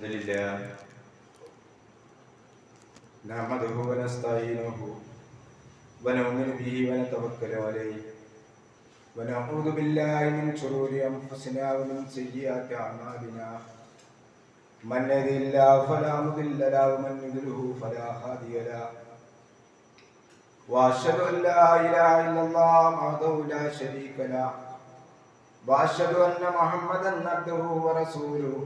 الحمد لله نحمده ونستعينه ونؤمن به ونتوكل عليه ونعوذ بالله من شرور انفسنا ومن سيئات اعمالنا من يهده الله فلا مضل له ومن يضلله فلا هادي له واشهد ان لا اله الا الله وحده لا شريك له واشهد ان محمدا عبده ورسوله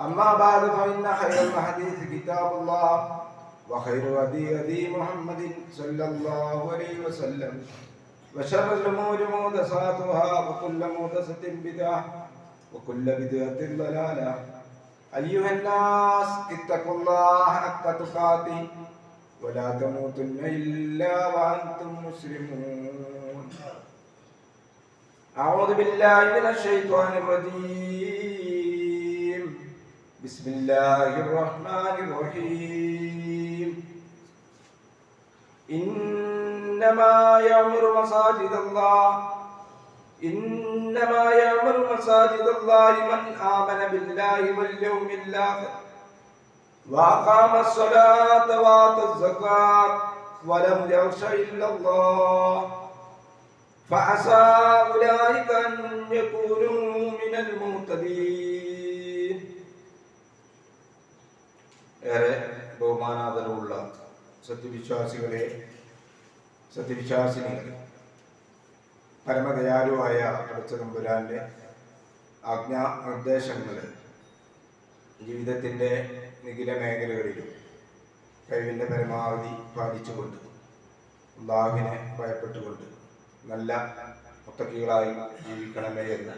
أما بعد فإن خير الحديث كتاب الله وخير هدي هدي محمد صلى الله عليه وسلم. وشر الأمور محدثاتها وكل محدثة بدعة وكل بدعة ضلالة. أيها الناس اتقوا الله حق تقاته ولا تموتن إلا وأنتم مسلمون. أعوذ بالله من الشيطان الرجيم. بسم الله الرحمن الرحيم. إنما يأمر مساجد الله. إنما يأمر مساجد الله من آمن بالله واليوم الآخر. وأقام الصلاة وآتى الزكاة ولم يخش إلا الله. فعسى أولئك أن يكونوا من المهتدين. ഏറെ ബഹുമാനാദരവുള്ള സത്യവിശ്വാസികളെ സത്യവിശ്വാസിനികളെ പരമദയാലുവായ അടച്ച നമ്പുരാന്റെ ആജ്ഞാ നിർദ്ദേശങ്ങൾ ജീവിതത്തിന്റെ നിഖില മേഖലകളിലും കഴിവിന്റെ പരമാവധി പാലിച്ചുകൊണ്ട് അള്ളാഹുവിനെ ഭയപ്പെട്ടുകൊണ്ട് നല്ല മുത്തക്കികളായി ജീവിക്കണമേ എന്ന്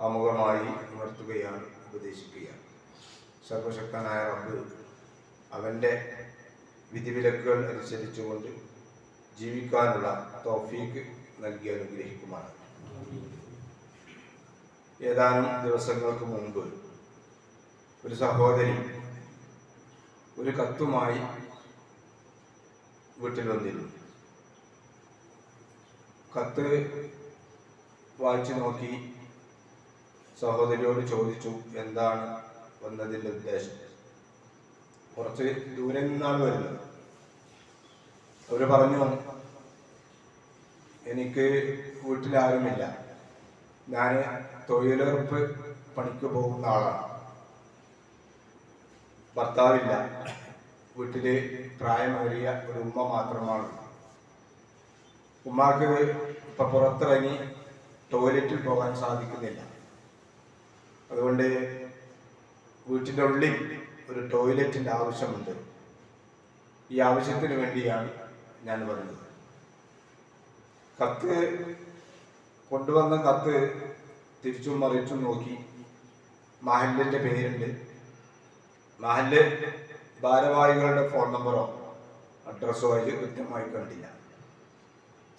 ആമുഖമായി ഉണർത്തുകയാണ് ഉപദേശിക്കുകയാണ്. സർവശക്തനായ റബ്ബ് അവന്റെ വിധിവിലക്കുകൾ അനുസരിച്ചുകൊണ്ട് ജീവിക്കാനുള്ള തോഫീക്ക് നൽകി അനുഗ്രഹിക്കുമാണ് ഏതാനും ദിവസങ്ങൾക്ക് മുമ്പ് ഒരു സഹോദരി ഒരു കത്തുമായി വീട്ടിൽ വന്നിരുന്നു. കത്ത് വായിച്ചു നോക്കി സഹോദരിയോട് ചോദിച്ചു എന്താണ് വന്നതിന്റെ ഉദ്ദേശം? കുറച്ച് ദൂരെ നിന്നാണ് വരുന്നത്. അവർ പറഞ്ഞു എനിക്ക് വീട്ടിലാരുമില്ല. ഞാൻ തൊഴിലുറപ്പ് പണിക്ക് പോകുന്ന ആളാണ്. ഭർത്താവില്ല. വീട്ടിൽ പ്രായമേറിയ ഒരു ഉമ്മ മാത്രമാണ്. ഉമ്മാക്ക് ഇപ്പൊ പുറത്തിറങ്ങി ടോയ്ലറ്റിൽ പോകാൻ സാധിക്കുന്നില്ല. അതുകൊണ്ട് വീട്ടിന്റെ ഉള്ളിൽ ഒരു ടോയ്ലറ്റിന്റെ ആവശ്യമുണ്ട്. ഈ ആവശ്യത്തിന് വേണ്ടിയാണ് ഞാൻ പറഞ്ഞത് കത്ത് കൊണ്ടുവന്ന കത്ത് തിരിച്ചും മറിച്ചും നോക്കി. മഹലിന്റെ പേരുണ്ട്. മഹൽ ഭാരവാഹികളുടെ ഫോൺ നമ്പറോ അഡ്രസ്സോ അതിൽ കൃത്യമായി കണ്ടില്ല.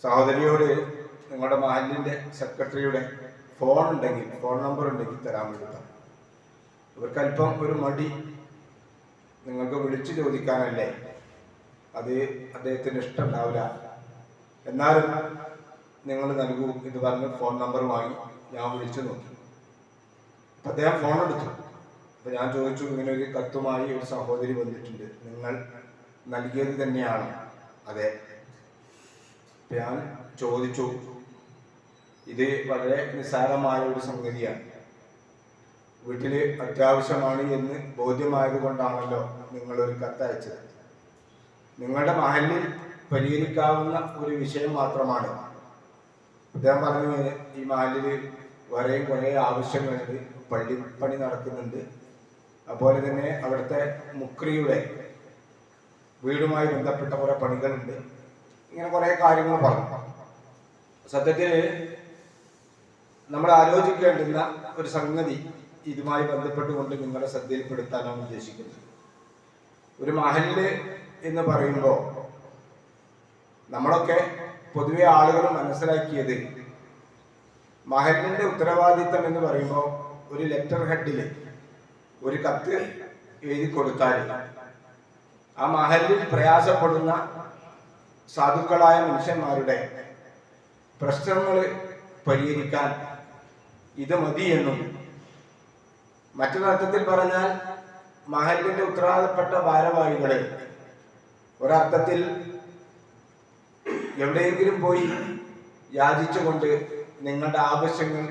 സഹോദരിയോട് നിങ്ങളുടെ മഹലിന്റെ സെക്രട്ടറിയുടെ ഫോൺ ഉണ്ടെങ്കിൽ ഫോൺ നമ്പർ ഉണ്ടെങ്കിൽ തരാൻ വേണ്ടി പറഞ്ഞു ഒരു മടി നിങ്ങൾക്ക് വിളിച്ചു ചോദിക്കാനല്ലേ? അത് അദ്ദേഹത്തിന് ഇഷ്ടമുണ്ടാവില്ല എന്നാലും നിങ്ങൾ നൽകൂ എന്ന് പറഞ്ഞ് ഫോൺ നമ്പർ വാങ്ങി ഞാൻ വിളിച്ചു നോക്കി. അപ്പം അദ്ദേഹം ഫോൺ എടുത്തു. അപ്പം ഞാൻ ചോദിച്ചു ഇങ്ങനെ ഒരു കത്തുമായി ഒരു സഹോദരി വന്നിട്ടുണ്ട്. നിങ്ങൾ നൽകിയത് തന്നെയാണ്. അതെ. ഞാൻ ചോദിച്ചു. ഇത് വളരെ നിസ്സാരമായ ഒരു സംഗതിയാണ്. വീട്ടിൽ അത്യാവശ്യമാണ് എന്ന് ബോധ്യമായത് കൊണ്ടാണല്ലോ നിങ്ങളൊരു കത്തയച്ചത്. നിങ്ങളുടെ മഹലിൽ പരിഹരിക്കാവുന്ന ഒരു വിഷയം മാത്രമാണ്. അദ്ദേഹം പറഞ്ഞു ഈ മഹലിൽ വരെയും കുറേ ആവശ്യങ്ങളുണ്ട് പള്ളിപ്പണി നടക്കുന്നുണ്ട്. അതുപോലെ തന്നെ അവിടുത്തെ മുക്രിയുടെ വീടുമായി ബന്ധപ്പെട്ട കുറെ പണികളുണ്ട്. ഇങ്ങനെ കുറെ കാര്യങ്ങൾ പറഞ്ഞു. സത്യത്തിൽ നമ്മൾ ആലോചിക്കേണ്ടുന്ന ഒരു സംഗതി ഇതുമായി ബന്ധപ്പെട്ടുകൊണ്ട് നിങ്ങളെ ശ്രദ്ധയിൽപ്പെടുത്താനാണ് ഉദ്ദേശിക്കുന്നത്. ഒരു മഹൽ എന്ന് പറയുമ്പോൾ നമ്മളൊക്കെ പൊതുവെ ആളുകൾ മനസ്സിലാക്കിയത് മഹലിന്റെ ഉത്തരവാദിത്തം എന്ന് പറയുമ്പോൾ ഒരു ലെറ്റർ ഹെഡിൽ ഒരു കത്ത് എഴുതി കൊടുത്താൽ ആ മഹലിൽ പ്രയാസപ്പെടുന്ന സാധുക്കളായ മനുഷ്യന്മാരുടെ പ്രശ്നങ്ങൾ പരിഹരിക്കാൻ ഇത് മതിയെന്നും മറ്റൊരർത്ഥത്തിൽ പറഞ്ഞാൽ മഹലിന്റെ ഉത്തരവാദപ്പെട്ട ഭാരവാഹികളെ. ഒരർത്ഥത്തിൽ എവിടെയെങ്കിലും പോയി യാചിച്ചുകൊണ്ട് നിങ്ങളുടെ ആവശ്യങ്ങൾ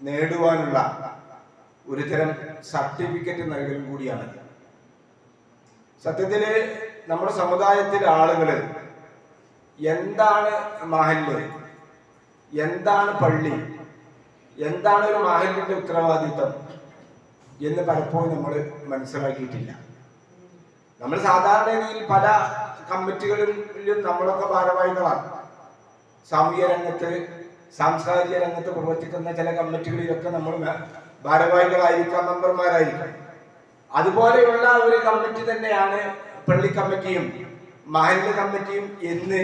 നേടുവാനുള്ള ഒരുതരം സർട്ടിഫിക്കറ്റ് നൽകലും കൂടിയാണ്. സത്യത്തിൽ നമ്മുടെ സമുദായത്തിലെ ആളുകൾ എന്താണ് മഹല്ല് എന്താണ് പള്ളി എന്താണ് ഒരു മഹലിന്റെ ഉത്തരവാദിത്വം എന്ന് പലപ്പോഴും നമ്മൾ മനസ്സിലാക്കിയിട്ടില്ല. നമ്മൾ സാധാരണ രീതിയിൽ പല കമ്മിറ്റികളിലും നമ്മളൊക്കെ ഭാരവാഹികളാണ്. സാമൂഹ്യ രംഗത്ത് സാംസ്കാരിക രംഗത്ത് പ്രവർത്തിക്കുന്ന ചില കമ്മിറ്റികളിലൊക്കെ നമ്മൾ ഭാരവാഹികളായിരിക്കാം മെമ്പർമാരായിരിക്കാം. അതുപോലെയുള്ള ഒരു കമ്മിറ്റി തന്നെയാണ് പള്ളി കമ്മിറ്റിയും മഹല്ല് കമ്മിറ്റിയും എന്ന്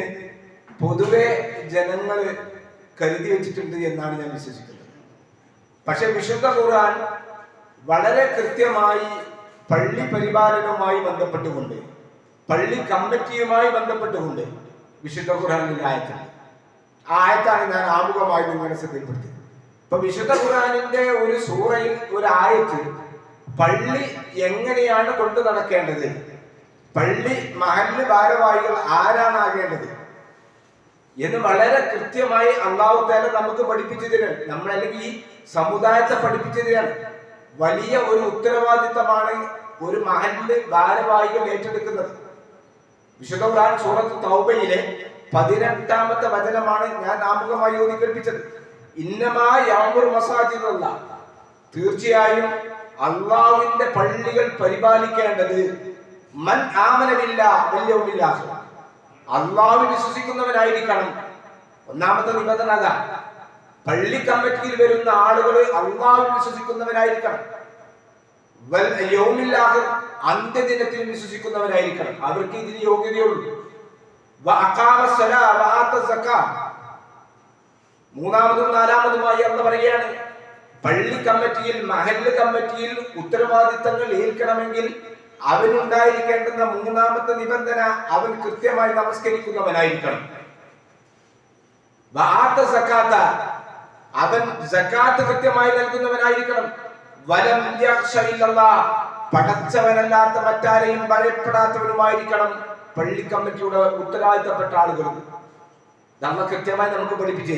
പൊതുവെ ജനങ്ങൾ കരുതി വെച്ചിട്ടുണ്ട് എന്നാണ് ഞാൻ വിശ്വസിക്കുന്നത്. പക്ഷെ വിശുദ്ധ ഖുർആൻ വളരെ കൃത്യമായി പള്ളി പരിപാലനവുമായി ബന്ധപ്പെട്ടുകൊണ്ട് പള്ളി കമ്മിറ്റിയുമായി ബന്ധപ്പെട്ടുകൊണ്ട് വിശുദ്ധ ഖുർആനിൽ ആയത്താണ് ആ ആയത്താണ് ഞാൻ ആമുഖമായി നിങ്ങളെ ശ്രദ്ധയിൽപ്പെടുത്തിയത്. ഇപ്പൊ വിശുദ്ധ ഖുർആാനിന്റെ ഒരു സൂറയിൽ ഒരു ആയത്ത് പള്ളി എങ്ങനെയാണ് കൊണ്ടു നടക്കേണ്ടത്? പള്ളി മഹൽ ഭാരവാഹികൾ ആരാണ് ആകേണ്ടത് എന്ന് വളരെ കൃത്യമായി അള്ളാഹു താല നമുക്ക് പഠിപ്പിച്ചു തരാണ് നമ്മൾ അല്ലെങ്കിൽ ഈ സമുദായത്തെ പഠിപ്പിച്ചു തരാണ് വലിയ ഒരു ഉത്തരവാദിത്തമാണ് ഒരു മഹല്ല് ഭാരവാഹികൾ ഏറ്റെടുക്കുന്നത്. വിശുദ്ധ ഖുർആൻ സൂറത്ത് തൗബയിലെ പതിനെട്ടാമത്തെ വചനമാണ് ഞാൻ ആമുഖമായി ഇന്നമാ യാമുർ മസാജിദല്ല തീർച്ചയായും അള്ളാഹുവിന്റെ പള്ളികൾ പരിപാലിക്കേണ്ടത് മൻ ആമനമില്ല വല്യവുമില്ല. അള്ളാഹു വിശ്വസിക്കുന്നവരായിരിക്കണം ഒന്നാമത്തെ നിബന്ധന അതാ. പള്ളി കമ്മിറ്റിയിൽ വരുന്ന ആളുകൾ അള്ളാഹു വിശ്വസിക്കുന്നവരായിരിക്കണം. വൽ അന്ത്യദിനത്തിൽ വിശ്വസിക്കുന്നവരായിരിക്കണം. അവർക്ക് ഇതിന് യോഗ്യതയുള്ളൂ. മൂന്നാമതും നാലാമതുമായി എന്ന് പറയുകയാണ് പള്ളി കമ്മിറ്റിയിൽ മഹല്ല് കമ്മിറ്റിയിൽ ഉത്തരവാദിത്തങ്ങൾ ഏൽക്കണമെങ്കിൽ അവനുണ്ടായിരിക്കേണ്ടുന്ന മൂന്നാമത്തെ നിബന്ധന അവൻ കൃത്യമായി നമസ്കരിക്കുന്നവനായിരിക്കണം. അവൻ ജക്കാത്ത് കൃത്യമായി നൽകുന്നവനായിരിക്കണം. വലം പടച്ചവനല്ലാത്ത മറ്റാരെയും ഭയപ്പെടാത്തവനുമായിരിക്കണം. പള്ളി കമ്മിറ്റിയുടെ ഉത്തരവാദിത്തപ്പെട്ട ആളുകൾ നമ്മ കൃത്യമായി നമുക്ക് പഠിപ്പിച്ചു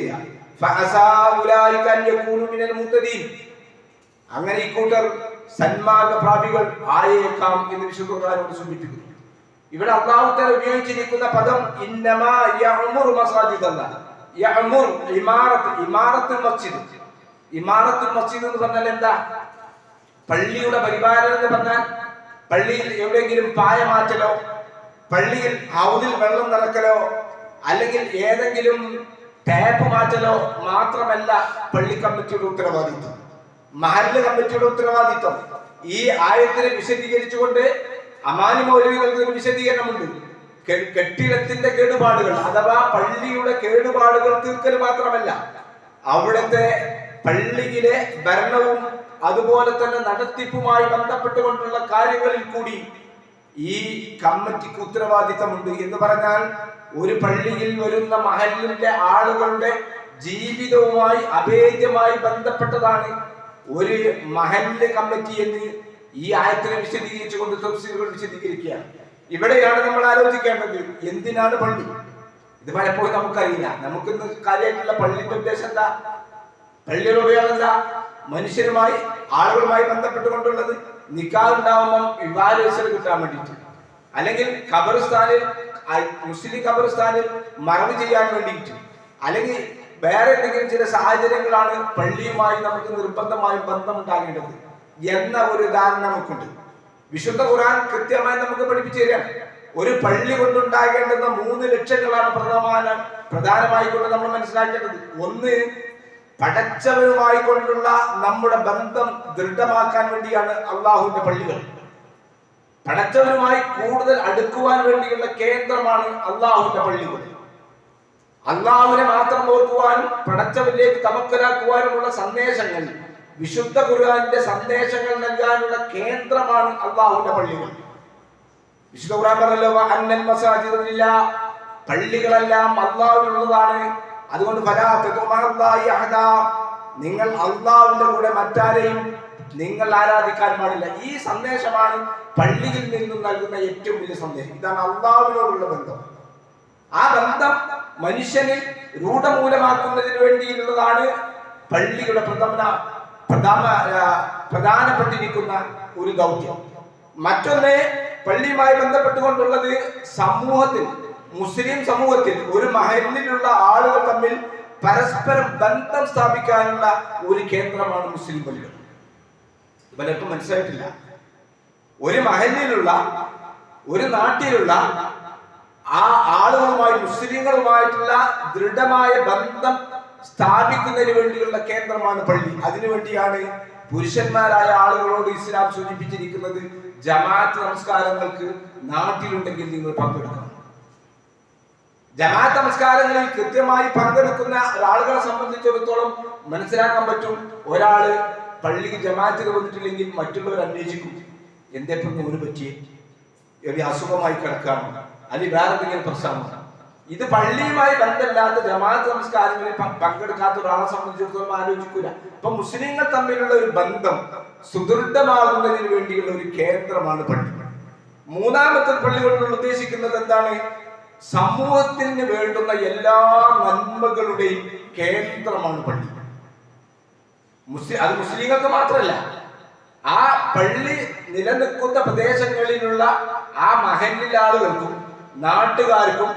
അങ്ങനെ ഈ കൂട്ടർ സന്മാർഗ പ്രാപികൾ ആയേക്കാം എന്ന് വിശുദ്ധ സൂചിപ്പിക്കുന്നു. ഇവിടെ അള്ളാഹുത്തല ഉപയോഗിച്ചിരിക്കുന്ന പദം ഇന്നമാ മസാജിദ് യഅ്മുർ ഇമാറത്ത് മസ്ജിദ്. എന്ന് പറഞ്ഞാൽ എന്താ? പള്ളിയുടെ പരിപാലനം എന്ന് പറഞ്ഞാൽ പള്ളിയിൽ എവിടെയെങ്കിലും പായ മാറ്റലോ പള്ളിയിൽ ഹൗദിൽ വെള്ളം നിറക്കലോ അല്ലെങ്കിൽ ഏതെങ്കിലും ടാപ്പ് മാറ്റലോ മാത്രമല്ല പള്ളി കമ്മിറ്റിയുടെ ഉത്തരവാദിത്വം. മഹല്ല് കമ്മിറ്റിയുടെ ഉത്തരവാദിത്വം. ഈ ആയത്തിനെ വിശദീകരിച്ചുകൊണ്ട് അമാനി മൗലവികൾക്ക് വിശദീകരണമുണ്ട്. കെട്ടിടത്തിന്റെ കേടുപാടുകൾ അഥവാ പള്ളിയുടെ കേടുപാടുകൾ തീർക്കൽ മാത്രമല്ല അവിടുത്തെ പള്ളിയിലെ ഭരണവും അതുപോലെ തന്നെ നടത്തിപ്പുമായി ബന്ധപ്പെട്ടുകൊണ്ടുള്ള കാര്യങ്ങളിൽ കൂടി ഈ കമ്മിറ്റിക്ക് ഉത്തരവാദിത്തമുണ്ട് എന്ന് പറഞ്ഞാൽ ഒരു പള്ളിയിൽ വരുന്ന മഹലിന്റെ ആളുകളുടെ ജീവിതവുമായി അഭേദ്യമായി ബന്ധപ്പെട്ടതാണ് ഒരു മഹല്ല് കമ്മിറ്റി എന്ന് ഈ ആയത്തിനെ വിശദീകരിച്ചുകൊണ്ട് തഫ്സീലുകൾ വിശദീകരിക്കുകയാണ്. ഇവിടെയാണ് നമ്മൾ ആലോചിക്കേണ്ടത്. എന്തിനാണ് പള്ളി? ഇത് പലപ്പോഴും നമുക്കറിയില്ല. നമുക്ക് നമുക്കിന്ന് കാര്യമായിട്ടുള്ള പള്ളിന്റെ ഉദ്ദേശം എന്താ? പള്ളിയുടെ ഉപയോഗം എന്താ? മനുഷ്യരുമായി ആളുകളുമായി ബന്ധപ്പെട്ടുകൊണ്ടുള്ളത് നിക്കാഹ് ഉണ്ടാവുമ്പം വിവാഹരജിസ്റ്റർ കിട്ടാൻ വേണ്ടിയിട്ട്. അല്ലെങ്കിൽ ഖബർസ്ഥാനിൽ മുസ്ലിം ഖബർസ്ഥാനിൽ മറവ് ചെയ്യാൻ വേണ്ടിയിട്ട്. അല്ലെങ്കിൽ വേറെ എന്തെങ്കിലും ചില സാഹചര്യങ്ങളാണ് പള്ളിയുമായി നമുക്ക് നിർബന്ധമായും ബന്ധമുണ്ടാകേണ്ടത് എന്ന ഒരു ധാരണ നമുക്കുണ്ട്. വിശുദ്ധ ഖുർആൻ കൃത്യമായി നമുക്ക് പഠിപ്പിച്ചു തരാം. ഒരു പള്ളി കൊണ്ടുണ്ടാകേണ്ടുന്ന മൂന്ന് ലക്ഷ്യങ്ങളാണ് പ്രധാന പ്രധാനമായിക്കൊണ്ട് നമ്മൾ മനസ്സിലാക്കേണ്ടത്. ഒന്ന് പടച്ചവരുമായി കൊണ്ടുള്ള നമ്മുടെ ബന്ധം ദൃഢമാക്കാൻ വേണ്ടിയാണ് അള്ളാഹുവിന്റെ പള്ളികൾ. പടച്ചവരുമായി കൂടുതൽ അടുക്കുവാൻ വേണ്ടിയുള്ള കേന്ദ്രമാണ് അള്ളാഹുവിന്റെ പള്ളികൾ. അള്ളാഹുവിനെ മാത്രം ഓർക്കുവാനും പടച്ചവരിലേക്ക് തമക്കലാക്കുവാനുമുള്ള സന്ദേശങ്ങൾ വിശുദ്ധ ഖുർആന്റെ സന്ദേശങ്ങൾ നൽകാനുള്ള കേന്ദ്രമാണ് അള്ളാഹുവിന്റെ പള്ളികൾ. വിശുദ്ധ ഖുർആൻ പറഞ്ഞല്ലോ അന്നൽ മസാജിദില്ല പള്ളികളെല്ലാം അള്ളാഹുവിനുള്ളതാണ്. അതുകൊണ്ട്. നിങ്ങൾ അള്ളാഹുവിന്റെ കൂടെ മറ്റാരെയും നിങ്ങൾ ആരാധിക്കാൻ പാടില്ല. ഈ സന്ദേശമാണ് പള്ളിയിൽ നിന്നും നൽകുന്ന ഏറ്റവും വലിയ സന്ദേശം. ഇതാണ് അള്ളാഹുവിനോടുള്ള ബന്ധം. ആ ബന്ധം മനുഷ്യനിൽ രൂഢമൂലമാക്കുന്നതിന് വേണ്ടിയുള്ളതാണ് പള്ളിയുടെ പ്രഥമ പ്രധാന പ്രധാനപ്പെട്ടിരിക്കുന്ന ഒരു ദൗത്യം. മറ്റൊന്ന് പള്ളിയുമായി ബന്ധപ്പെട്ടുകൊണ്ടുള്ളത് സമൂഹത്തിൽ മുസ്ലിം സമൂഹത്തിൽ ഒരു മഹലിലുള്ള ആളുകൾ തമ്മിൽ പരസ്പരം ബന്ധം സ്ഥാപിക്കാനുള്ള ഒരു കേന്ദ്രമാണ് മുസ്ലിം പള്ളികൾ. പലർക്കും മനസ്സിലായിട്ടില്ല. ഒരു മഹലിലുള്ള ഒരു നാട്ടിലുള്ള ആ ആളുകളുമായി മുസ്ലിങ്ങളുമായിട്ടുള്ള ദൃഢമായ ബന്ധം സ്ഥാപിക്കുന്നതിന് വേണ്ടിയുള്ള കേന്ദ്രമാണ് പള്ളി. അതിനുവേണ്ടിയാണ് പുരുഷന്മാരായ ആളുകളോട് ഇസ്ലാം സൂചിപ്പിച്ചിരിക്കുന്നത് ജമാഅത്ത് നമസ്കാരങ്ങൾക്ക് നാട്ടിലുണ്ടെങ്കിൽ നിങ്ങൾ പങ്കെടുക്കണം. ജമാഅത്ത് നമസ്കാരങ്ങളിൽ കൃത്യമായി പങ്കെടുക്കുന്ന ഒരാളുകളെ സംബന്ധിച്ചിടത്തോളം മനസ്സിലാക്കാൻ പറ്റും. ഒരാൾ പള്ളിക്ക് ജമാഅത്തിൽ വന്നിട്ടില്ലെങ്കിൽ മറ്റുള്ളവർ അന്വേഷിക്കും. എന്തേപ്പം ഒരു പറ്റിയേ? ഒരു അസുഖമായി കിടക്കാമോ അല്ലെങ്കിൽ വേറെ എന്തെങ്കിലും ഇത് പള്ളിയുമായി ബന്ധമില്ലാത്ത ജമാഅത്ത് നമസ്കാരങ്ങളിൽ പങ്കെടുക്കാത്ത ഒരാളെ സംബന്ധിച്ചിടത്തോളം ആലോചിക്കൂല. ഇപ്പൊ മുസ്ലിങ്ങൾ തമ്മിലുള്ള ഒരു ബന്ധം സുദൃഢമാകുന്നതിന് വേണ്ടിയുള്ള ഒരു കേന്ദ്രമാണ് പള്ളി. മൂന്നാമത്തെ പള്ളി കൊണ്ട് ഉദ്ദേശിക്കുന്നത് എന്താണ്? സമൂഹത്തിന് വേണ്ടുന്ന എല്ലാ നന്മകളുടെയും കേന്ദ്രമാണ് പള്ളി. മുസ്ലിം അത് മുസ്ലിങ്ങൾക്ക് മാത്രമല്ല ആ പള്ളി നിലനിൽക്കുന്ന പ്രദേശങ്ങളിലുള്ള ആ മഹലിലെ ആളുകൾക്കും നാട്ടുകാർക്കും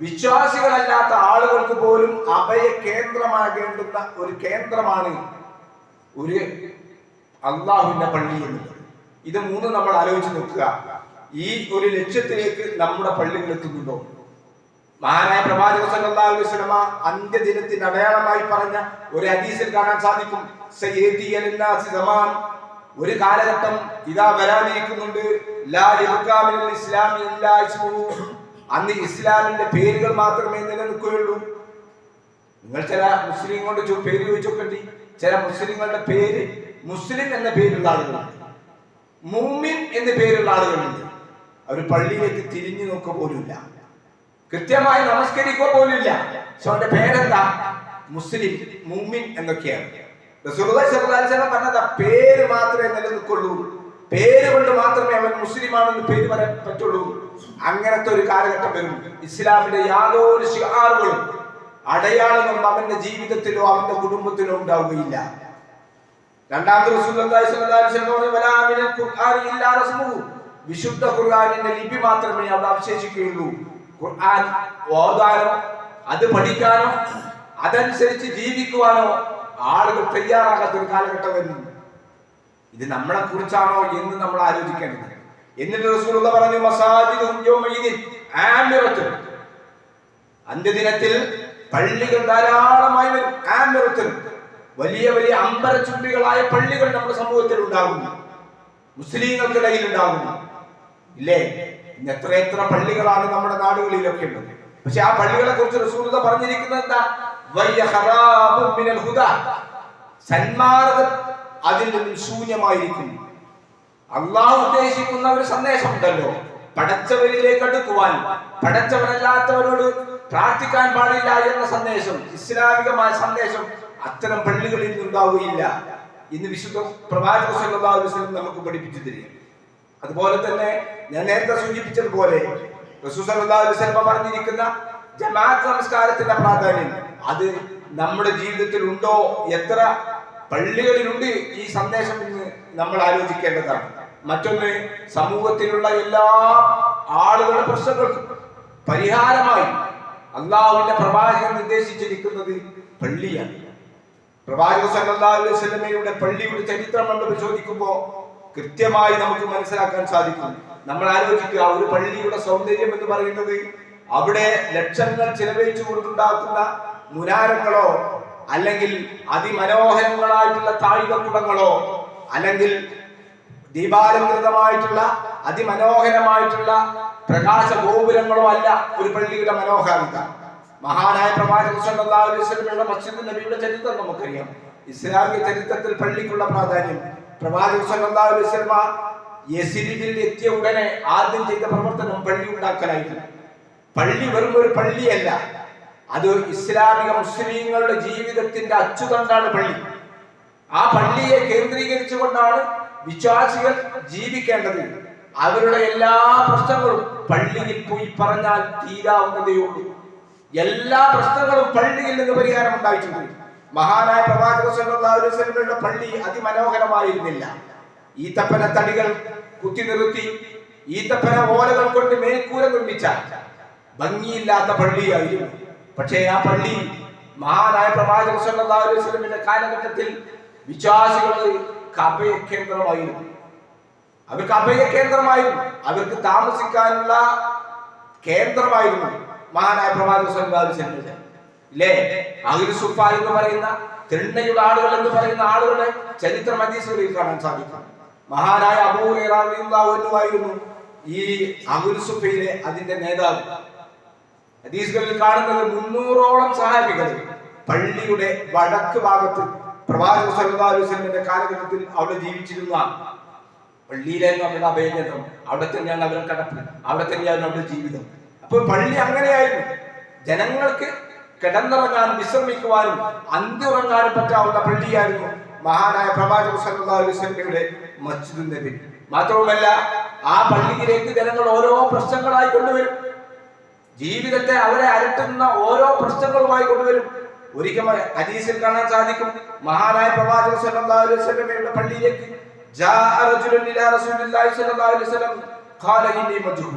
വിശ്വാസികളല്ലാത്ത ആളുകൾക്ക് പോലും അഭയ കേന്ദ്രമാകേണ്ടുന്ന ഒരു കേന്ദ്രമാണ് ഒരു അള്ളാഹുവിന്റെ പള്ളി എന്നുള്ളത് ഇത് മൂന്ന് നമ്മൾ ആലോചിച്ച് നോക്കുക. ഈ ഒരു ലക്ഷ്യത്തിലേക്ക് നമ്മുടെ പള്ളികൾ എത്തുന്നുണ്ടോ? മഹാനായ പ്രവാചക സല്ലല്ലാഹു അലൈഹി വസല്ലമ അടയാളമായി പറഞ്ഞ ഒരു ഹദീസിൽ കാണാൻ സാധിക്കും. സമാൻ. ഒരു കാലഘട്ടം ഇതാ വരാനിരിക്കുന്നുണ്ട്. ലാ അന്ന് ഇസ്ലാമിന്റെ പേരുകൾ മാത്രമേ നിലനിൽക്കുകയുള്ളൂ. നിങ്ങൾ ചില മുസ്ലിം കൊണ്ട് പേര് ചോദിച്ചോക്കണ്ടി ചില മുസ്ലിങ്ങളുടെ പേര് മുസ്ലിം എന്ന പേരുള്ള ആളുകളുണ്ട്. മൂമിൻ എന്ന പേരുള്ള ആളുകളുണ്ട്. അവർ പള്ളിയിലേക്ക് തിരിഞ്ഞു നോക്ക പോലുമില്ല. കൃത്യമായി നമസ്കരിക്കുക പോലുമില്ല. പക്ഷെ അവന്റെ പേരെന്താ? മുസ്ലിം മൂമിൻ എന്നൊക്കെയാണ്. വസല്ലം പറഞ്ഞതാ പേര് മാത്രമേ നിലനിൽക്കുള്ളൂ. പേര് കൊണ്ട് മാത്രമേ അവൻ മുസ്ലിമാണെന്ന് പേര് പറയാൻ പറ്റുള്ളൂ. അങ്ങനത്തെ ഒരു കാലഘട്ടം വരും. ഇസ്ലാമിന്റെ യാതൊരു ശിഹാറുകളും അടയാളങ്ങളും അവന്റെ ജീവിതത്തിലോ അവന്റെ കുടുംബത്തിലോ ഉണ്ടാവുകയില്ല. രണ്ടാമത്തെ. വിശുദ്ധ ഖുർആനിന്റെ ലിപി മാത്രമേ അവിടെ അവശേഷിക്കുകയുള്ളൂ. ഖുർആൻ ഓതാനോ അത് പഠിക്കാനോ അതനുസരിച്ച് ജീവിക്കുവാനോ ആളുകൾ തയ്യാറാകാത്ത ഒരു കാലഘട്ടം വരുന്നു ഇത് നമ്മളെ കുറിച്ചാണോ എന്ന് നമ്മൾ ആലോചിക്കേണ്ടത്. എന്നിട്ട് റസൂലുള്ള പറഞ്ഞു മസാജിദും അന്ത്യദിനത്തിൽ പള്ളികൾ ധാരാളമായി വരും ആമിറത്തുൻ. വലിയ വലിയ അമ്പരച്ചുണ്ടികളായ പള്ളികൾ നമ്മുടെ സമൂഹത്തിൽ ഉണ്ടാകുന്നു. മുസ്ലിങ്ങൾക്കിടയിൽ ഉണ്ടാകുന്നു. ഇല്ലേ? ഇന്ന് എത്ര എത്ര പള്ളികളാണ് നമ്മുടെ നാടുകളിലൊക്കെ ഉള്ളത്. പക്ഷെ ആ പള്ളികളെ കുറിച്ച് റസൂലത പറഞ്ഞിരിക്കുന്നത് എന്താ. സന്മാർഗം അതിൽ നിന്നും ശൂന്യമായിരിക്കും. അള്ളാഹ് ഉദ്ദേശിക്കുന്ന ഒരു സന്ദേശം ഉണ്ടല്ലോ പടച്ചവരിലേക്ക് അടുക്കുവാൻ പടച്ചവരല്ലാത്തവരോട് പ്രാർത്ഥിക്കാൻ പാടില്ല എന്ന സന്ദേശം ഇസ്ലാമികമായ സന്ദേശം അത്തരം പള്ളികളിൽ നിന്നുണ്ടാവുകയില്ല. ഇന്ന് വിശുദ്ധ പ്രവാചക നമുക്ക് പഠിപ്പിച്ചു തരിക അതുപോലെ തന്നെ ഞാൻ നേരത്തെ സൂചിപ്പിച്ചതുപോലെ പറഞ്ഞിരിക്കുന്ന ജമാഅത്ത് നമസ്കാരത്തിന്റെ പ്രാധാന്യം അത് നമ്മുടെ ജീവിതത്തിൽ ഉണ്ടോ? എത്ര പള്ളികളിലുണ്ട് ഈ സന്ദേശം എന്ന് നമ്മൾ ആലോചിക്കേണ്ടതാണ്. മറ്റൊന്ന് സമൂഹത്തിലുള്ള എല്ലാ ആളുകളുടെ പ്രശ്നങ്ങൾക്കും പരിഹാരമായി അള്ളാഹുവിന്റെ പ്രവാചകൻ നിർദ്ദേശിച്ചിരിക്കുന്നത് പള്ളിയാണ്. പ്രവാചക വസല്ലമയുടെ പള്ളിയുടെ ചരിത്രം നമ്മൾ പരിശോധിക്കുമ്പോൾ കൃത്യമായി നമുക്ക് മനസ്സിലാക്കാൻ സാധിക്കും. നമ്മൾ ആലോചിക്കുക ഒരു പള്ളിയുടെ സൗന്ദര്യം എന്ന് പറയുന്നത് അവിടെ ലക്ഷങ്ങൾ ചിലവഴിച്ചു കൊണ്ടുണ്ടാക്കുന്ന മുനാരങ്ങളോ അല്ലെങ്കിൽ അതിമനോഹരങ്ങളായിട്ടുള്ള താഴികക്കുടങ്ങളോ അല്ലെങ്കിൽ ദീപാലംകൃതമായിട്ടുള്ള അതിമനോഹരമായിട്ടുള്ള പ്രകാശ ഗോപുരങ്ങളോ അല്ല ഒരു പള്ളിയുടെ മനോഹാരിത. മഹാനായ വസല്ലമയുടെ മസ്ജിദ് നബിയുടെ ചരിത്രം നമുക്കറിയാം. ഇസ്ലാമിക ചരിത്രത്തിൽ പള്ളിക്കുള്ള പ്രാധാന്യം. വസല്ലമ യസിരിബിൽ എത്തിയ ഉടനെ ആദ്യം ചെയ്ത പ്രവർത്തനം പള്ളി ഉണ്ടാക്കലായിരുന്നു. പള്ളി വെറും ഒരു പള്ളിയല്ല. അത് ഇസ്ലാമിക മുസ്ലിങ്ങളുടെ ജീവിതത്തിന്റെ അച്ചുതണ്ടാണ് പള്ളി. ആ പള്ളിയെ കേന്ദ്രീകരിച്ചുകൊണ്ടാണ് വിശ്വാസികൾ ജീവിക്കേണ്ടത്. അവരുടെ എല്ലാ പ്രശ്നങ്ങളും പള്ളിയിൽ പോയി പറഞ്ഞാൽ തീരാവുന്നതേ ഉള്ളൂ. എല്ലാ പ്രശ്നങ്ങളും പള്ളിയിൽ നിന്ന് പരിഹാരം ഉണ്ടായിട്ടുണ്ട്. മഹാനായ പ്രവാചക സല്ലല്ലാഹു പള്ളി അതിമനോഹരമായിരുന്നില്ല. ഈത്തപ്പന തടികൾ കുത്തി നിർത്തി ഈത്തപ്പന ഓലകൾ കൊണ്ട് മേൽക്കൂര നിർമ്മിച്ച ഭംഗിയില്ലാത്ത പള്ളിയായിരുന്നു. പക്ഷേ ആ പള്ളി മഹാനായ പ്രവാചക വസല്ലമയുടെ കാലഘട്ടത്തിൽ വിശ്വാസികൾ കബയ കേന്ദ്രമായിരുന്നു. അവർക്ക് അഭയ കേന്ദ്രമായിരുന്നു. അവർക്ക് താമസിക്കാനുള്ള കേന്ദ്രമായിരുന്നു മഹാനായ പ്രവാചക ഇല്ലേ? അഖിൽ സുഫ എന്ന് പറയുന്ന തിണ്ണയുടെ ആളുകൾ എന്ന് പറയുന്ന ആളുകളുടെ ചരിത്ര ഹദീസുകളിൽ കാണാൻ സാധിക്കും. മഹാനായ അബൂറായിരുന്നു ഈ അഖിൽ സുഫയിലെ അതിന്റെ നേതാവ്. ഹദീസുകളിൽ കാണുന്നത് മുന്നൂറോളം സഹാബികൾ പള്ളിയുടെ വടക്ക് ഭാഗത്ത് പ്രവാചക വസല്ലമയുടെ കാലഘട്ടത്തിൽ അവിടെ ജീവിച്ചിരുന്ന പള്ളിയിലായിരുന്നു അവരുടെ അഭയകേന്ദ്രം അവിടെ തന്നെയാണ് അവരുടെ കടപ്പ്. അവിടെ തന്നെയായിരുന്നു അവരുടെ ജീവിതം. അപ്പൊ പള്ളി അങ്ങനെയായിരുന്നു. ജനങ്ങൾക്ക് കിടന്നിറങ്ങാനും വിശ്രമിക്കുവാനും അന്തിറങ്ങാനും പറ്റാവുന്ന പള്ളിയായിരുന്നു മഹാനായ പ്രവാചക വസല്ലമയുടെ മസ്ജിദ് നബി മാത്രവുമല്ല ആ പള്ളിയിലേക്ക് ജനങ്ങൾ ഓരോ പ്രശ്നങ്ങളായി കൊണ്ടുവരും. ജീവിതത്തെ അവരെ അലട്ടുന്ന ഓരോ പ്രശ്നങ്ങളുമായി കൊണ്ടുവരും. ഒരിക്കൽ ഹദീസിൽ കാണാൻ സാധിക്കും. മഹാനായ പ്രവാചകൻ സല്ലല്ലാഹു അലൈഹി വസല്ലമയുടെ പള്ളിയിലേക്ക് ജാഅ റജുലുൻ ഇലാ റസൂലില്ലാഹി സല്ലല്ലാഹു അലൈഹി വസല്ലം ഖാല ഇന്നി മജ്ഹൂൽ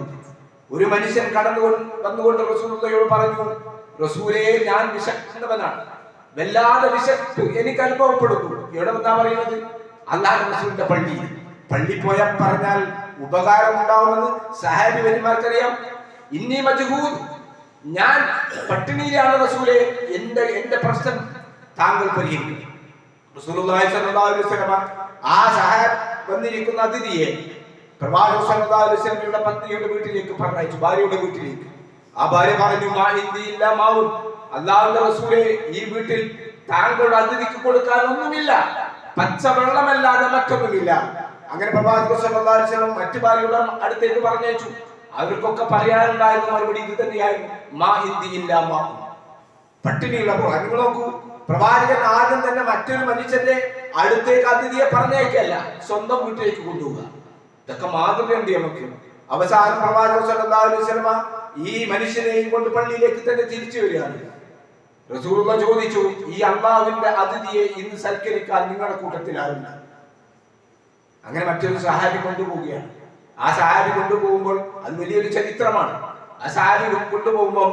ഒരു മനുഷ്യൻ കടന്നു വന്നുകൊണ്ട് റസൂലുള്ളാഹിയോട് പറഞ്ഞു റസൂലേ ഞാൻ വിശക്കുന്നവനാണ്. വല്ലാതെ വിശപ്പ് എനിക്ക് അനുഭവപ്പെടുന്നു. എവിടെ വന്നാ പറയുന്നത്? അള്ളാഹു റസൂലിന്റെ പള്ളി. പള്ളി പോയാൽ പറഞ്ഞാൽ ഉപകാരം ഉണ്ടാവുമെന്ന് സഹാബി വരിമാർക്കറിയാം ഇന്നി മജ്ഹൂദ് ഞാൻ പട്ടിണിയിലാണ് റസൂലെ എന്റെ എന്റെ പ്രശ്നം താങ്കൾ പരിഹരിക്കും. റസൂലുള്ളാഹി അലൈഹി വസല്ലം ആ സഹാബ് വന്നിരിക്കുന്ന അതിഥിയെ പ്രവാചക അലൈഹി പത്നിയുടെ വീട്ടിലേക്ക് പറഞ്ഞയച്ചു ഭാര്യയുടെ വീട്ടിലേക്ക്. ആ ഭാര്യ പറഞ്ഞു മാ ഇല്ല മാവും അല്ലാതെ റസൂലെ ഈ വീട്ടിൽ താങ്കളുടെ അതിഥിക്ക് കൊടുക്കാൻ ഒന്നുമില്ല പച്ചവെള്ളമല്ലാതെ മറ്റൊന്നുമില്ല. അങ്ങനെ പ്രവാചക അലൈഹി വസല്ലം മറ്റു ഭാര്യയുടെ അടുത്തേക്ക് പറഞ്ഞയച്ചു. അവർക്കൊക്കെ പറയാനുണ്ടായിരുന്ന മറുപടി ഇത് തന്നെയായിരുന്നു മാ ഹിന്ദിയില്ല മാ. പട്ടിണിയുള്ള നിങ്ങൾ നോക്കൂ പ്രവാചകൻ ആദ്യം തന്നെ മറ്റൊരു മനുഷ്യന്റെ അടുത്തേക്ക് അതിഥിയെ പറഞ്ഞേക്കല്ല സ്വന്തം വീട്ടിലേക്ക് കൊണ്ടുപോവുക. ഇതൊക്കെ മാതൃകയുണ്ട് നമുക്ക്. അവസാനം പ്രവാചകൻ സല്ലല്ലാഹു അലൈഹി ഈ മനുഷ്യനെയും കൊണ്ട് പള്ളിയിലേക്ക് തന്നെ തിരിച്ചു വരികയാണ്. റസൂലുള്ള ചോദിച്ചു ഈ അള്ളാഹുവിന്റെ അതിഥിയെ ഇന്ന് സൽക്കരിക്കാൻ നിങ്ങളുടെ കൂട്ടത്തിലാവില്ല അങ്ങനെ മറ്റൊരു സഹാബി കൊണ്ടുപോവുകയാണ്. ആ സഹാബി കൊണ്ടുപോകുമ്പോൾ അത് വലിയൊരു ചരിത്രമാണ്. ആ സഹാബി കൊണ്ടുപോകുമ്പോൾ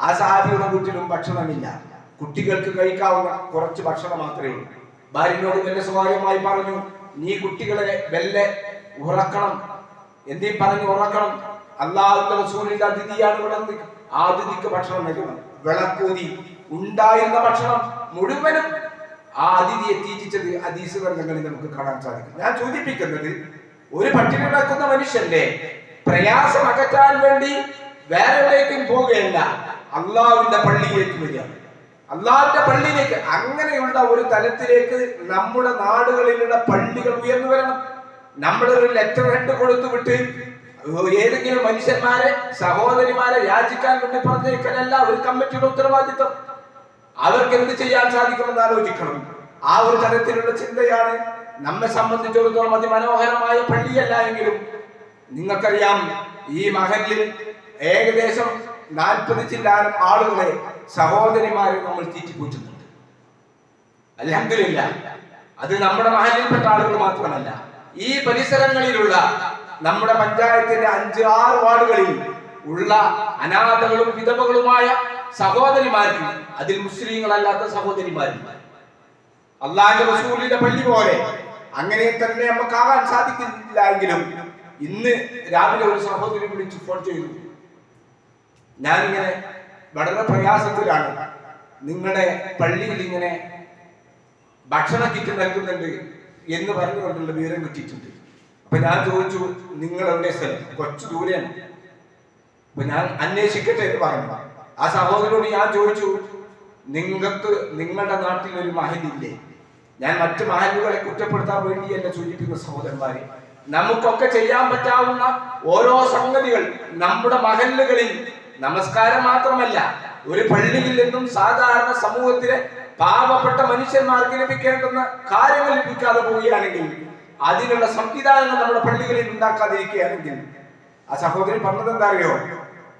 ആ സഹാബിയുടെ വീട്ടിലും ഭക്ഷണമില്ല. കുട്ടികൾക്ക് കഴിക്കാവുന്ന കുറച്ച് ഭക്ഷണം മാത്രമേ ഉള്ളൂ. ഭാര്യനോട് തന്നെ സ്വകാര്യമായി പറഞ്ഞു നീ കുട്ടികളെ വെല്ലെ ഉറക്കണം. എന്തേ പറഞ്ഞു ഉറക്കണം. അള്ളാഹുന്റെ റസൂലിന്റെ അതിഥിയാണ് ഇവിടെ. ആ അതിഥിക്ക് ഭക്ഷണം നൽകണം വിളക്കൂതി ഉണ്ടായിരുന്ന ഭക്ഷണം മുഴുവനും ആ അതിഥിയെ തീറ്റിച്ചത് ബന്ധങ്ങളിൽ നമുക്ക് കാണാൻ സാധിക്കും. ഞാൻ സൂചിപ്പിക്കുന്നത് ഒരു പട്ടിണി കിടക്കുന്ന മനുഷ്യന്റെ പ്രയാസം അകറ്റാൻ വേണ്ടി വേറെ എവിടേക്കും പോകുകയല്ല അള്ളാഹുവിന്റെ പള്ളിയിലേക്ക് വരിക. അള്ളാവിന്റെ പള്ളിയിലേക്ക് അങ്ങനെയുള്ള ഒരു തലത്തിലേക്ക് നമ്മുടെ നാടുകളിലുള്ള പള്ളികൾ ഉയർന്നു വരണം. നമ്മുടെ ഒരു ലെറ്റർ ഹെഡ് കൊടുത്തു വിട്ട് ഏതെങ്കിലും മനുഷ്യന്മാരെ സഹോദരിമാരെ യാചിക്കാൻ വേണ്ടി പറഞ്ഞേക്കാനല്ല ഒരു കമ്മിറ്റിയുടെ ഉത്തരവാദിത്വം. അവർക്ക് എന്ത് ചെയ്യാൻ സാധിക്കുമെന്ന് ആലോചിക്കണം. ആ ഒരു തരത്തിലുള്ള ചിന്തയാണ് നമ്മെ സംബന്ധിച്ചിടത്തോളം അതിമനോഹരമായ പള്ളിയല്ല എങ്കിലും നിങ്ങൾക്കറിയാം ഈ മഹലിൽ ഏകദേശം നാൽപ്പത് ചില്ലാനം ആളുകളെ സഹോദരിമാരെ നമ്മൾ തീറ്റിപ്പൂറ്റുന്നുണ്ട്. അലഹമില്ല അത് നമ്മുടെ മഹലിൽപ്പെട്ട ആളുകൾ മാത്രമല്ല ഈ പരിസരങ്ങളിലുള്ള നമ്മുടെ പഞ്ചായത്തിന്റെ അഞ്ച് ആറ് വാർഡുകളിൽ ഉള്ള അനാഥകളും വിധവകളുമായ സഹോദരിമാർക്ക് അതിൽ മുസ്ലിങ്ങളല്ലാത്ത സഹോദരിമാരും അള്ളാന്റെ റസൂലിന്റെ പള്ളി പോലെ അങ്ങനെ തന്നെ നമുക്കാകാൻ ആവാൻ എങ്കിലും ഇന്ന് രാവിലെ ഒരു സഹോദരി വിളിച്ച് ഫോൺ ചെയ്തു. ഞാനിങ്ങനെ വളരെ പ്രയാസത്തിലാണ് നിങ്ങളുടെ പള്ളിയിൽ ഇങ്ങനെ ഭക്ഷണ കിറ്റ് നൽകുന്നുണ്ട് എന്ന് പറഞ്ഞുകൊണ്ടുള്ള വിവരം കിട്ടിയിട്ടുണ്ട്. അപ്പൊ ഞാൻ ചോദിച്ചു നിങ്ങളുടെ സ്ഥലം കുറച്ച് ദൂരെയാണ്. അപ്പൊ ഞാൻ അന്വേഷിക്കട്ടെ എന്ന് പറഞ്ഞു. ആ സഹോദരനോട് ഞാൻ ചോദിച്ചു നിങ്ങൾക്ക് നിങ്ങളുടെ നാട്ടിൽ ഒരു മഹലില്ലേ ഞാൻ മറ്റു മഹലുകളെ കുറ്റപ്പെടുത്താൻ വേണ്ടിയല്ല സൂചിപ്പിക്കുന്ന സഹോദരന്മാരെ നമുക്കൊക്കെ ചെയ്യാൻ പറ്റാവുന്ന ഓരോ സംഗതികൾ നമ്മുടെ മഹലുകളിൽ നമസ്കാരം മാത്രമല്ല ഒരു പള്ളിയിൽ നിന്നും സാധാരണ സമൂഹത്തിലെ പാവപ്പെട്ട മനുഷ്യന്മാർക്ക് ലഭിക്കേണ്ടുന്ന കാര്യങ്ങൾ ലഭിക്കാതെ പോവുകയാണെങ്കിൽ അതിനുള്ള സംവിധാനങ്ങൾ നമ്മുടെ പള്ളികളിൽ ഉണ്ടാക്കാതിരിക്കുകയാണെങ്കിൽ ആ സഹോദരി പറഞ്ഞത് എന്താ അറിയോ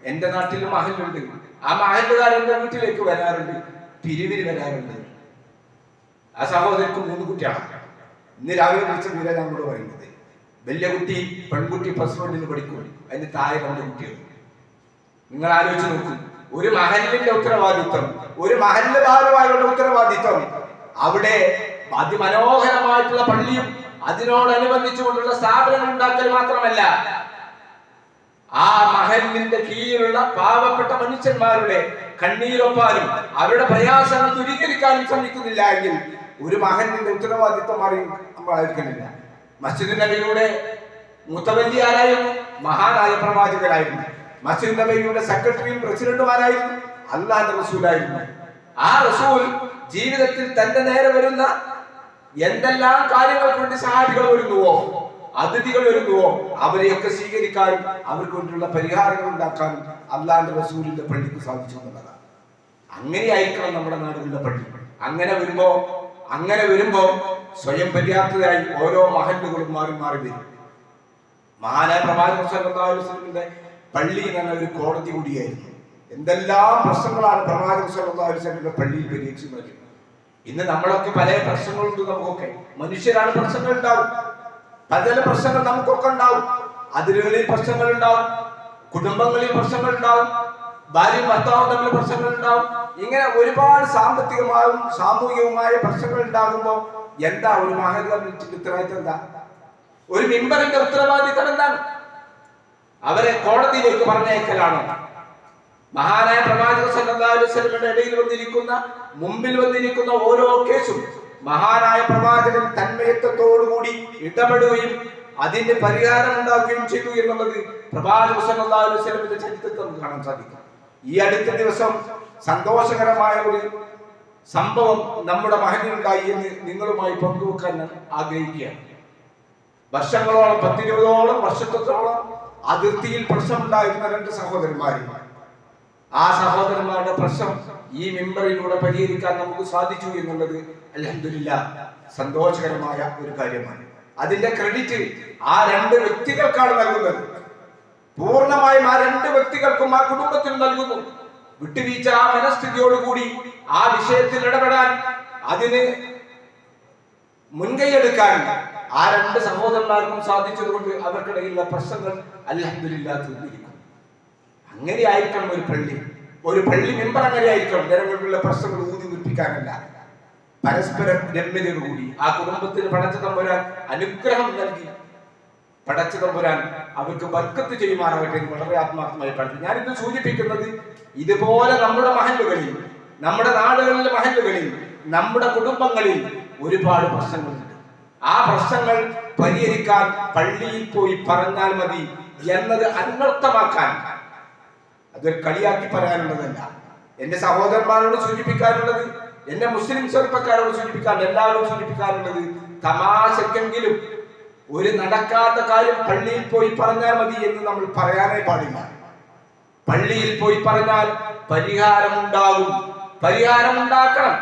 എന്റെ നാട്ടിലും മഹലുണ്ട് ആ മഹലുകാർ വീട്ടിലേക്ക് വരാറുണ്ട് പിരിവിന് വരാറുണ്ട്. ആ സഹോദരിക്ക് മൂന്ന് കുട്ടിയാണ്. ഇന്ന് രാവിലെ വിളിച്ച വീര പറയുന്നത്. വലിയ കുട്ടി പെൺകുട്ടി പ്ലസ് വണ്ണിന് പഠിക്കും. അതിന് താഴെ രണ്ട് കുട്ടികൾ നിങ്ങൾ ആലോചിച്ച് നോക്കും. ഒരു മഹലിന്റെ ഉത്തരവാദിത്വം ഒരു മഹലിന്റെ ഭാരവാഹികളുടെ ഉത്തരവാദിത്വം അവിടെ അതിമനോഹരമായിട്ടുള്ള പള്ളിയും അതിനോടനുബന്ധിച്ചുകൊണ്ടുള്ള സ്ഥാപനങ്ങൾ ഉണ്ടാക്കൽ മാത്രമല്ല ആ മഹലിന്റെ കീഴിലുള്ള പാവപ്പെട്ട മനുഷ്യന്മാരുടെ കണ്ണീരൊപ്പാനും അവരുടെ പ്രയാസങ്ങൾ ദുരീകരിക്കാനും ശ്രമിക്കുന്നില്ല എങ്കിൽ ഒരു മഹലിന്റെ ഉത്തരവാദിത്വം മാറി നമ്മളായിരിക്കുന്നില്ല മസ്ജിദ് നബിയുടെ മുത്തവല്ലി ആരായിരുന്നു? മഹാനായ പ്രവാചകരായിരുന്നു മസ്ജിദ് നബിയുടെ സെക്രട്ടറിയും പ്രസിഡന്റുമാരായിരുന്നു അള്ളാന്റെ റസൂലായിരുന്നു. ആ റസൂൽ ജീവിതത്തിൽ തന്റെ നേരെ വരുന്ന എന്തെല്ലാം കാര്യങ്ങൾക്ക് വേണ്ടി സഹാബികൾ ഒരുങ്ങുവോ അതിഥികൾ ഒരുങ്ങുവോ അവരെയൊക്കെ സ്വീകരിക്കാനും അവർക്ക് വേണ്ടിയുള്ള പരിഹാരങ്ങൾ ഉണ്ടാക്കാനും അള്ളാന്റെ റസൂലിന്റെ പള്ളിക്ക് സാധിച്ചു എന്നുള്ളതാണ്. അങ്ങനെയായിരിക്കണം നമ്മുടെ നാടുകളുടെ പള്ളി. അങ്ങനെ വരുമ്പോ അങ്ങനെ വരുമ്പോ സ്വയം പര്യാപ്തരായി ഓരോ മഹല്ലുകളും മാറി മാറി വരും. മഹാനായ വസല്ലമയുടെ പള്ളി പറഞ്ഞ ഒരു കോടതി കൂടിയായിരുന്നു. എന്തെല്ലാം പ്രശ്നങ്ങളാണ് വസല്ലമയുടെ പള്ളിയിൽ പരീക്ഷിക്കുന്നത് ഇന്ന് നമ്മളൊക്കെ പല പ്രശ്നങ്ങളുണ്ട് നമുക്കൊക്കെ. മനുഷ്യരാണ് പ്രശ്നങ്ങൾ ഉണ്ടാവും പല പ്രശ്നങ്ങൾ നമുക്കൊക്കെ ഉണ്ടാവും. അതിരുകളിൽ പ്രശ്നങ്ങൾ ഉണ്ടാവും കുടുംബങ്ങളിൽ പ്രശ്നങ്ങൾ ഉണ്ടാവും ഭാര്യയും ഭർത്താവും തമ്മിൽ പ്രശ്നങ്ങൾ ഉണ്ടാവും. ഇങ്ങനെ ഒരുപാട് സാമ്പത്തികമായും സാമൂഹികവുമായ പ്രശ്നങ്ങൾ ഉണ്ടാകുമ്പോൾ എന്താ ഒരു മഹത്വത്തിന്റെ ഉത്തരവാദിത്തം എന്താ? ഒരു മിമ്പറിന്റെ ഉത്തരവാദിത്തം എന്താണ്? അവരെ കോടതിയിലേക്ക് പറഞ്ഞേക്കലാണോ മഹാനായ പ്രവാചക വസല്ലമയുടെ ഇടയിൽ വന്നിരിക്കുന്ന മുമ്പിൽ വന്നിരിക്കുന്ന ഓരോ കേസും മഹാനായ പ്രവാചകൻ തന്മയത്വത്തോടുകൂടി ഇടപെടുകയും അതിന്റെ പരിഹാരം ഉണ്ടാക്കുകയും ചെയ്തു എന്നുള്ളത് പ്രവാചക വസല്ലമയുടെ ചരിത്രത്തിൽ നമുക്ക് കാണാൻ സാധിക്കും. ഈ അടുത്ത ദിവസം സന്തോഷകരമായ ഒരു സംഭവം നമ്മുടെ മഹനിലുണ്ടായി എന്ന് നിങ്ങളുമായി പങ്കുവെക്കാൻ ഞാൻ ആഗ്രഹിക്കുകയാണ്. വർഷങ്ങളോളം പത്തിരുപതോളം വർഷത്തോളം അതിർത്തിയിൽ പ്രശ്നമുണ്ടായിരുന്ന രണ്ട് സഹോദരന്മാർ ആ സഹോദരന്മാരുടെ പ്രശ്നം ഈ മെമ്പറിലൂടെ പരിഹരിക്കാൻ നമുക്ക് സാധിച്ചു എന്നുള്ളത് അലഹമില്ല സന്തോഷകരമായ ഒരു കാര്യമാണ്. അതിന്റെ ക്രെഡിറ്റ് ആ രണ്ട് വ്യക്തികൾക്കാണ് നൽകുന്നത്. പൂർണമായും ആ രണ്ട് വ്യക്തികൾക്കും ആ കുടുംബത്തിനും നൽകുന്നു. വിട്ടുവീഴ്ച ആ മനസ്ഥിതിയോടുകൂടി ആ വിഷയത്തിൽ ഇടപെടാൻ അതിന് മുൻകൈയെടുക്കാൻ ആ രണ്ട് സഹോദരന്മാർക്കും സാധിച്ചതുകൊണ്ട് അവർക്കിടയിലുള്ള പ്രശ്നങ്ങൾ അലഹമില്ല അങ്ങനെ അങ്ങനെയായിരിക്കണം ഒരു പള്ളി. ഒരു പള്ളി മെമ്പർ അങ്ങനെയായിരിക്കണം ജനങ്ങളിലുള്ള പ്രശ്നങ്ങൾ ഊതി വീർപ്പിക്കാനല്ല പരസ്പരം രമ്യതയോടുകൂടി ആ കുടുംബത്തിന് പടച്ച അനുഗ്രഹം നൽകി പടച്ച തമ്പുരാൻ അവർക്ക് ബർക്കത്ത് ചെയ്യുമാറാവട്ടെ എന്ന് വളരെ ആത്മാർത്ഥമായി പറഞ്ഞു ഞാനിത് സൂചിപ്പിക്കുന്നത് ഇതുപോലെ നമ്മുടെ മഹല്ലുകളിൽ നമ്മുടെ നാടുകളിലെ മഹല്ലുകളിൽ നമ്മുടെ കുടുംബങ്ങളിൽ ഒരുപാട് പ്രശ്നങ്ങളുണ്ട്. ആ പ്രശ്നങ്ങൾ പരിഹരിക്കാൻ പള്ളിയിൽ പോയി പറഞ്ഞാൽ മതി എന്നത് അന്വർത്ഥമാക്കാൻ. അതൊരു കളിയാക്കി പറയാനുള്ളതല്ല. എന്റെ സഹോദരന്മാരോട് സൂചിപ്പിക്കാനുള്ളത് എന്റെ മുസ്ലിം ചെറുപ്പക്കാരോട് സൂചിപ്പിക്കാൻ എല്ലാവരും സൂചിപ്പിക്കാനുള്ളത് തമാശക്കെങ്കിലും ഒരു നടക്കാത്ത കാര്യം പള്ളിയിൽ പോയി പറഞ്ഞാൽ മതി എന്ന് നമ്മൾ പറയാനേ പാടില്ല. പള്ളിയിൽ പോയി പറഞ്ഞാൽ പരിഹാരം ഉണ്ടാകും പരിഹാരം ഉണ്ടാക്കണം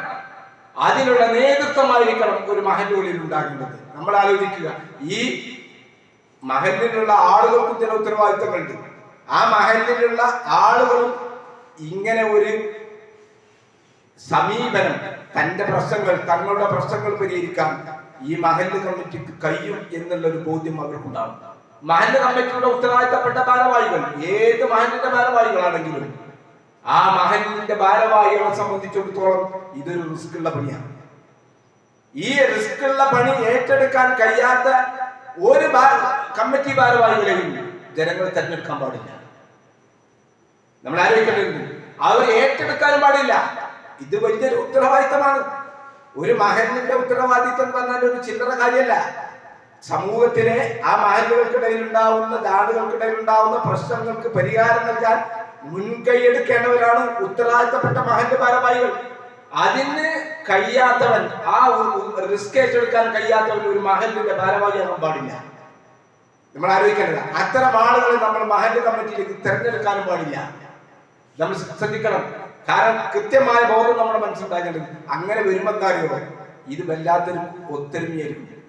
അതിനുള്ള നേതൃത്വമായിരിക്കണം ഒരു മഹല്ലുകളിൽ ഉണ്ടാകേണ്ടത്. നമ്മൾ ആലോചിക്കുക ഈ മഹലിലുള്ള ആളുകൾക്കും ചില ഉത്തരവാദിത്തങ്ങളുണ്ട്. ആ മഹലിലുള്ള ആളുകളും ഇങ്ങനെ ഒരു സമീപനം തന്റെ പ്രശ്നങ്ങൾ തങ്ങളുടെ പ്രശ്നങ്ങൾ പരിഹരിക്കാൻ ഈ മഹല്ല് കമ്മിറ്റിക്ക് കഴിയും എന്നുള്ള ഒരു ബോധ്യം അവർക്കുണ്ടാവും. മഹല്ല് കമ്മിറ്റിയുടെ ഉത്തരവാദിത്തപ്പെട്ട ഭാരവാഹികൾ ഏത് മഹലിന്റെ ഭാരവാഹികളാണെങ്കിലും ആ മഹലിന്റെ ഭാരവാഹികളെ സംബന്ധിച്ചിടത്തോളം ഇതൊരു റിസ്ക് ഉള്ള പണിയാണ്. ഈ റിസ്ക് ഉള്ള പണി ഏറ്റെടുക്കാൻ കഴിയാത്ത ഒരു കമ്മിറ്റി ഭാരവാഹികളെയും ജനങ്ങൾ തെരഞ്ഞെടുക്കാൻ പാടില്ല. നമ്മൾ ആലോചിക്കേണ്ടത് അവർ ഏറ്റെടുക്കാനും പാടില്ല. ഇത് വലിയൊരു ഉത്തരവാദിത്തമാണ്. ഒരു മഹലിന്റെ ഉത്തരവാദിത്വം പറഞ്ഞാൽ ഒരു ചില്ലറ കാര്യമല്ല. സമൂഹത്തിലെ ആ മഹലുകൾക്കിടയിൽ ഉണ്ടാവുന്ന ദാടുകൾക്കിടയിൽ ഉണ്ടാവുന്ന പ്രശ്നങ്ങൾക്ക് പരിഹാരം നൽകാൻ മുൻകൈയെടുക്കേണ്ടവരാണ് ഉത്തരവാദിത്തപ്പെട്ട മഹല്ല് ഭാരവാഹികൾ. അതിന് കഴിയാത്തവൻ ആ റിസ്ക് ഏറ്റെടുക്കാൻ കഴിയാത്തവൻ ഒരു മഹലിന്റെ ഭാരവാഹിയാകാൻ പാടില്ല. നമ്മൾ ആലോചിക്കേണ്ടത് അത്തരം ആളുകളെ നമ്മൾ മഹല്ല് കമ്മിറ്റിയിലേക്ക് തിരഞ്ഞെടുക്കാനും പാടില്ല. നമ്മൾ ശ്രദ്ധിക്കണം കാരണം കൃത്യമായ ബോധം നമ്മുടെ മനസ്സിലുണ്ടാക്കേണ്ടത് അങ്ങനെ വരുമ്പോൾ അറിയോ? ഇത് വല്ലാത്തൊരു ഒത്തൊരുമയായിരിക്കും.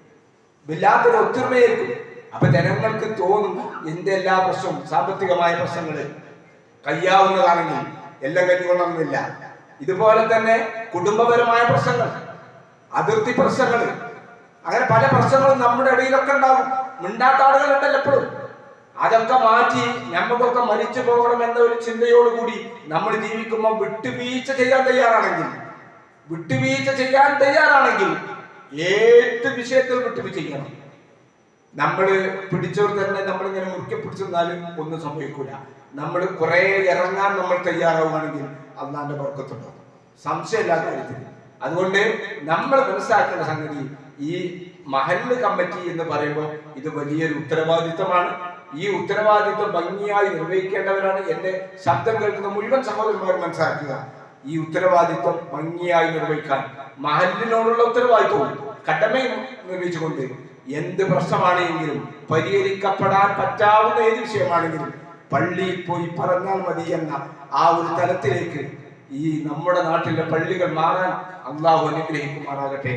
വല്ലാത്തൊരു ഒത്തൊരുമയായിരിക്കും. അപ്പൊ ജനങ്ങൾക്ക് തോന്നും എന്റെ എല്ലാ പ്രശ്നവും സാമ്പത്തികമായ പ്രശ്നങ്ങൾ കഴിയാവുന്നതാണെങ്കിൽ എല്ലാം കഴിഞ്ഞുകൊള്ളണമെന്നില്ല ഇതുപോലെ തന്നെ കുടുംബപരമായ പ്രശ്നങ്ങൾ അതിർത്തി പ്രശ്നങ്ങൾ അങ്ങനെ പല പ്രശ്നങ്ങളും നമ്മുടെ ഇടയിലൊക്കെ ഉണ്ടാകും. മിണ്ടാത്ത ആളുകളുണ്ടല്ലോ എപ്പോഴും. അതൊക്കെ മാറ്റി നമുക്കൊക്കെ മരിച്ചു പോകണം എന്ന ഒരു ചിന്തയോടുകൂടി നമ്മൾ ജീവിക്കുമ്പോൾ വിട്ടുവീഴ്ച ചെയ്യാൻ തയ്യാറാണെങ്കിൽ വിട്ടുവീഴ്ച ചെയ്യാൻ തയ്യാറാണെങ്കിൽ ഏത് വിഷയത്തിൽ വിട്ടുവീഴ്ച ചെയ്യണം? നമ്മൾ പിടിച്ചവർ തന്നെ നമ്മൾ ഇങ്ങനെ മുറുക്കി പിടിച്ചെന്നാലും ഒന്നും സംഭവിക്കൂല. നമ്മൾ കുറെ ഇറങ്ങാൻ നമ്മൾ തയ്യാറാവുകയാണെങ്കിൽ അന്നാന്റെ വർക്കത്തുണ്ടാവും സംശയമില്ലാത്ത കാര്യത്തിൽ. അതുകൊണ്ട് നമ്മൾ മനസ്സിലാക്കേണ്ട സംഗതി ഈ മഹല്ല് കമ്മിറ്റി എന്ന് പറയുമ്പോൾ ഇത് വലിയൊരു ഉത്തരവാദിത്തമാണ് ഈ ഉത്തരവാദിത്വം ഭംഗിയായി നിർവഹിക്കേണ്ടവരാണ് എന്റെ ശബ്ദം കേൾക്കുന്ന മുഴുവൻ സഹോദരന്മാർ മനസ്സിലാക്കുക. ഈ ഉത്തരവാദിത്വം ഭംഗിയായി നിർവഹിക്കാൻ മഹലിനോടുള്ള ഉത്തരവാദിത്വവും കടമയും നിർവഹിച്ചുകൊണ്ട് എന്ത് പ്രശ്നമാണെങ്കിലും പരിഹരിക്കപ്പെടാൻ പറ്റാവുന്ന ഏത് വിഷയമാണെങ്കിലും പള്ളിയിൽ പോയി പറഞ്ഞാൽ മതി എന്ന ആ ഒരു തലത്തിലേക്ക് ഈ നമ്മുടെ നാട്ടിലെ പള്ളികൾ മാറാൻ അള്ളാഹു അനുഗ്രഹിക്കുമാറാകട്ടെ.